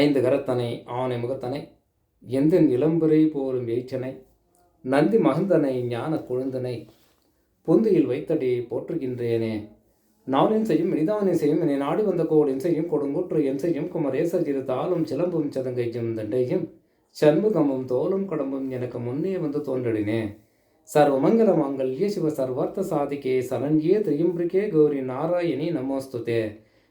ஐந்து கரத்தனை ஆனை முகத்தனை எந்தன் இளம்புரை போலும் எய்ச்சனை நந்தி மகந்தனை ஞான கொழுந்தனை பொந்தியில் வைத்தடி போற்றுகின்றேனே. நாளின் செய்யும் இனிதானின் செய்யும் என்னை நாடி வந்த கோடின் செய்யும் கொடுங்கூற்று என் செய்யும் குமரேசர் இரு தாளும் சிலம்பும் சதங்கையும் தண்டையும் சண்முகமும் தோலும் கடம்பும் எனக்கு முன்னே வந்து தோன்றினே சர்வமங்கல மாங்கல்ய சிவ சர்வார்த்த சாதிகே சரண்யே திரியம்பிரிகே கௌரி நாராயணி நமோஸ்துதே.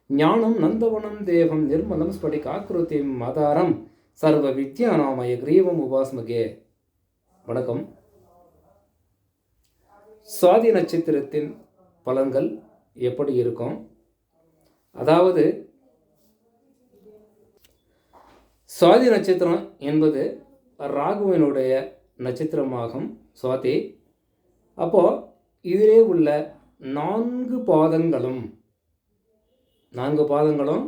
ஞானம் நந்தவனம் தேவம் நிர்மலம் ஸ்படிக் ஸ்படிகாக்கிருத்திம் மதாரம். சர்வ வித்யாநாமய கிரீவம் உபாஸ்மகே. வணக்கம். சுவாதி நட்சத்திரத்தின் பலன்கள் எப்படி இருக்கும்? அதாவது சுவாதி நட்சத்திரம் என்பது ராகுவினுடைய நட்சத்திரமாகும் சுவாதி. அப்போது இதிலே உள்ள நான்கு பாதங்களும் நான்கு பாதங்களும்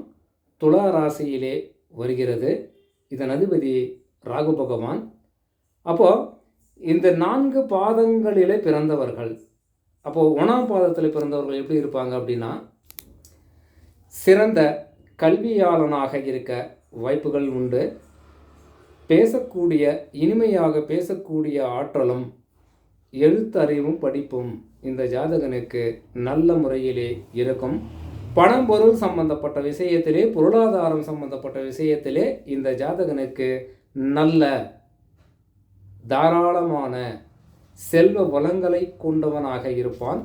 துலா ராசியிலே வருகிறது. இதன் அதிபதி ராகு பகவான். அப்போது இந்த நான்கு பாதங்களிலே பிறந்தவர்கள் அப்போது ஒன்றாம் பாதத்தில் பிறந்தவர்கள் எப்படி இருப்பாங்க அப்படின்னா சிறந்த கல்வியாளனாக இருக்க வாய்ப்புகள் உண்டு. பேசக்கூடிய இனிமையாக பேசக்கூடிய ஆற்றலும் எழுத்தறிவும் படிப்பும் இந்த ஜாதகனுக்கு நல்ல முறையிலே இருக்கும். பணம் பொருள் சம்பந்தப்பட்ட விஷயத்திலே பொருளாதாரம் சம்பந்தப்பட்ட விஷயத்திலே இந்த ஜாதகனுக்கு நல்ல தாராளமான செல்வ வளங்களை கொண்டவனாக இருப்பான்.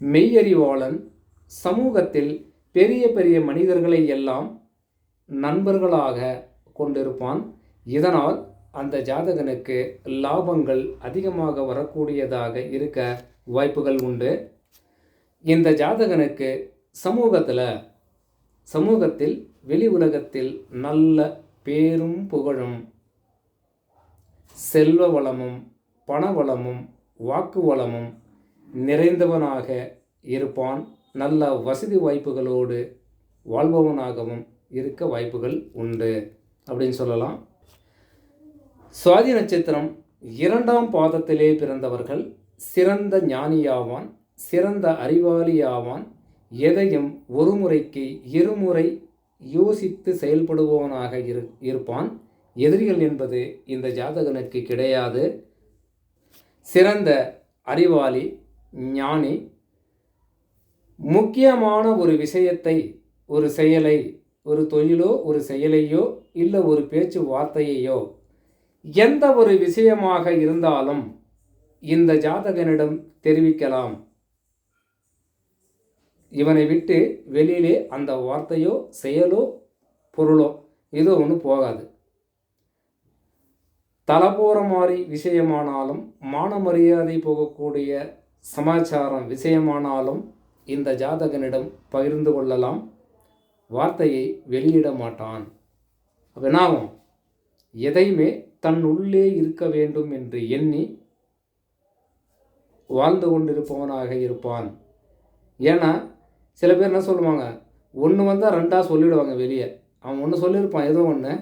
மெய்யறிவாளன் சமூகத்தில் பெரிய பெரிய மனிதர்களை எல்லாம் நண்பர்களாக கொண்டிருப்பான். இதனால் அந்த ஜாதகனுக்கு லாபங்கள் அதிகமாக வரக்கூடியதாக இருக்க வாய்ப்புகள் உண்டு. இந்த ஜாதகனுக்கு சமூகத்தில் சமூகத்தில் வெளி உலகத்தில் நல்ல பேரும் புகழும். செல்வ வளமும் பணவளமும் வாக்கு வளமும் நிறைந்தவனாக இருப்பான். நல்ல வசதி வாய்ப்புகளோடு வாழ்பவனாகவும் இருக்க வாய்ப்புகள் உண்டு அப்படின்னு சொல்லலாம். சுவாதி நட்சத்திரம் இரண்டாம் பாதத்திலே பிறந்தவர்கள் சிறந்த ஞானியாவான். சிறந்த அறிவாளியாவான். எதையும் ஒரு முறைக்கு இருமுறை யோசித்து செயல்படுபவனாக இரு இருப்பான். எதிரிகள் என்பது இந்த ஜாதகனுக்கு கிடையாது. சிறந்த அறிவாளி ஞானி. முக்கியமான ஒரு விஷயத்தை ஒரு செயலை ஒரு தொழிலோ ஒரு செயலையோ இல்லை ஒரு பேச்சு வார்த்தையையோ எந்த ஒரு விஷயமாக இருந்தாலும் இந்த ஜாதகனிடம் தெரிவிக்கலாம். இவனை விட்டு வெளியிலே அந்த வார்த்தையோ செயலோ பொருளோ ஏதோ ஒன்று போகாது. தலபோற மாதிரி விஷயமானாலும் மான மரியாதை போகக்கூடிய சமாச்சாரம் விஷயமானாலும் இந்த ஜாதகனிடம் பகிர்ந்து கொள்ளலாம். வார்த்தையை வெளியிட மாட்டான். வினாவும் எதையுமே தன் உள்ளே இருக்க வேண்டும் என்று எண்ணி வாழ்ந்து கொண்டிருப்பவனாக இருப்பான். ஏன்னா சில பேர் என்ன சொல்லுவாங்க? ஒன்று வந்தால் ரெண்டாக சொல்லிடுவாங்க வெளியே. அவன் ஒன்று சொல்லியிருப்பான் ஏதோ ஒன்று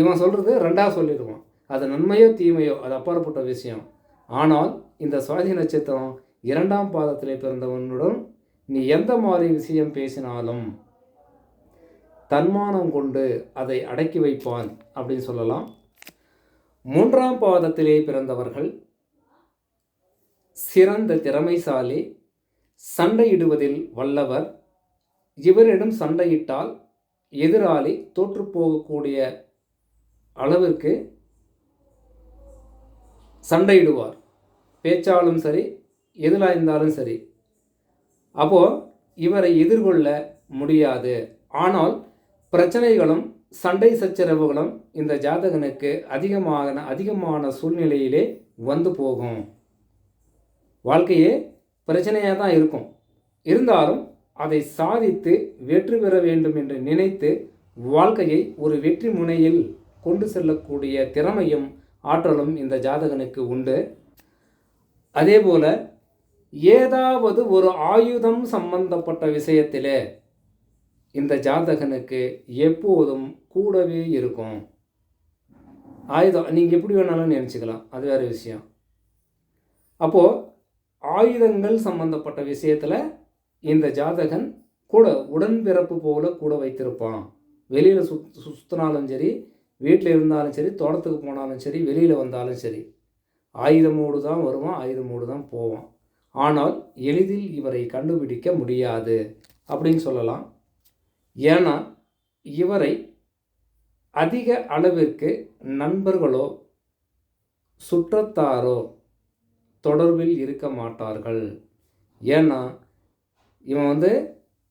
இவன் சொல்கிறது ரெண்டாக சொல்லிடுவான். அது நன்மையோ தீமையோ அது அப்பாற்பட்ட விஷயம். ஆனால் இந்த சுவாதி நட்சத்திரம் இரண்டாம் பாதத்திலே பிறந்தவனுடன் நீ எந்த மாதிரி விஷயம் பேசினாலும் தன்மானம் கொண்டு அதை அடக்கி வைப்பான் அப்படின்னு சொல்லலாம். மூன்றாம் பாதத்திலே பிறந்தவர்கள் சிறந்த திறமைசாலி சண்டையிடுவதில் வல்லவர் இவரிடம் சண்டையிட்டால் எதிராளி தோற்றுப்போகக்கூடிய அளவிற்கு சண்டையிடுவார். பேச்சாலும் சரி எதிராக இருந்தாலும் சரி. அப்போது இவரை எதிர்கொள்ள முடியாது. ஆனால் பிரச்சனைகளும் சண்டை சச்சரவுகளும் இந்த ஜாதகனுக்கு அதிகமான அதிகமான சூழ்நிலையிலே வந்து போகும். வாழ்க்கையே பிரச்சனையாக தான் இருக்கும். இருந்தாலும் அதை சாதித்து வெற்றி பெற வேண்டும் என்று நினைத்து வாழ்க்கையை ஒரு வெற்றி முனையில் கொண்டு செல்லக்கூடிய திறமையும் ஆற்றலும் இந்த ஜாதகனுக்கு உண்டு. அதேபோல ஏதாவது ஒரு ஆயுதம் சம்பந்தப்பட்ட விஷயத்திலே இந்த ஜாதகனுக்கு எப்போதும் கூடவே இருக்கும். ஆயுதம் நீங்கள் எப்படி வேணாலும் நினச்சிக்கலாம் அது வேறு விஷயம். அப்போது ஆயுதங்கள் சம்பந்தப்பட்ட விஷயத்தில் இந்த ஜாதகன் கூட உடன்பிறப்பு போல கூட வைத்திருப்பான். வெளியில் சுத் சுத்தினாலும் சரி வீட்டில் இருந்தாலும் சரி தோட்டத்துக்கு போனாலும் சரி வெளியில் வந்தாலும் சரி ஆயுதமோடு தான் வருவான் ஆயுதமோடு தான் போவான். ஆனால் எளிதில் இவரை கண்டுபிடிக்க முடியாது அப்படின்னு சொல்லலாம். ஏன்னா இவரை அதிக அளவிற்கு நண்பர்களோ சுற்றத்தாரோ தொடர்பில் இருக்க மாட்டார்கள். ஏன்னா இவன் வந்து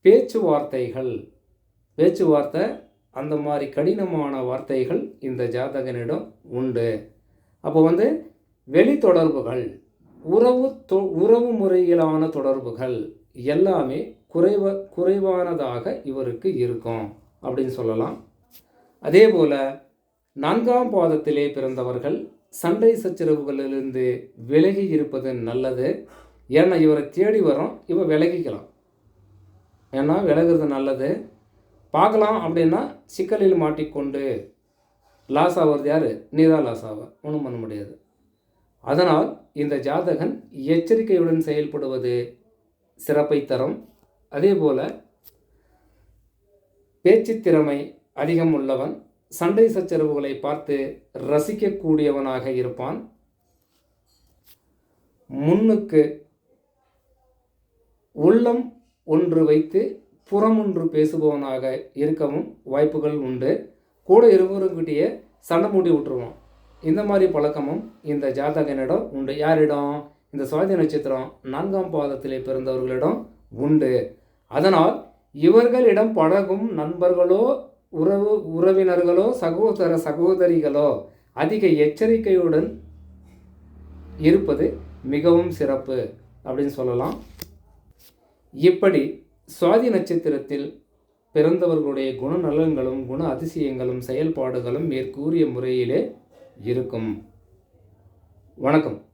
பேச்சுவார்த்தைகள் பேச்சுவார்த்தை அந்த மாதிரி கடினமான வார்த்தைகள் இந்த ஜாதகனிடம் உண்டு. அப்போ வந்து வெளி தொடர்புகள் உறவு தொ உறவு முறையிலான தொடர்புகள் எல்லாமே குறைவ குறைவானதாக இவருக்கு இருக்கும் அப்படின்னு சொல்லலாம். அதே போல் நான்காம் பாதத்திலே பிறந்தவர்கள் சண்டை சச்சரவுகளிலிருந்து விலகி இருப்பது நல்லது. ஏன்னா இவரை தேடி வரோம் இவன் விலகிக்கலாம். ஏன்னா விலகிறது நல்லது. பார்க்கலாம் அப்படின்னா சிக்கலில் மாட்டிக்கொண்டு. லாஸ் ஆகிறது யார்? நீ தான் லாஸ் ஆவ. ஒன்றும் பண்ண முடியாது. அதனால் இந்த ஜாதகன் எச்சரிக்கையுடன் செயல்படுவது சிறப்பை தரும். அதே போல் பேச்சு திறமை அதிகம் உள்ளவன் சண்டை சச்சரவுகளை பார்த்து ரசிக்கக்கூடியவனாக இருப்பான். முன்னுக்கு உள்ளம் ஒன்று வைத்து புறம் ஒன்று பேசுபவனாக இருக்கவும் வாய்ப்புகள் உண்டு. கூட இருவருங்கிட்டேயே சண்டை மூட்டி விட்டுருவோம். இந்த மாதிரி பழக்கமும் இந்த ஜாதகனிடம் உண்டு. யாரிடம்? இந்த சுவாதி நட்சத்திரம் நான்காம் பாதத்திலே பிறந்தவர்களிடம் உண்டு. அதனால் இவர்களிடம் பழகும் நண்பர்களோ உறவு உறவினர்களோ சகோதர சகோதரிகளோ அதிக எச்சரிக்கையுடன் இருப்பது மிகவும் சிறப்பு அப்படின்னு சொல்லலாம். இப்படி சுவாதி நட்சத்திரத்தில் பிறந்தவர்களுடைய குணநலன்களும் குண அதிசயங்களும் செயல்பாடுகளும் மேற்கூறிய முறையிலே இருக்கும். வணக்கம்.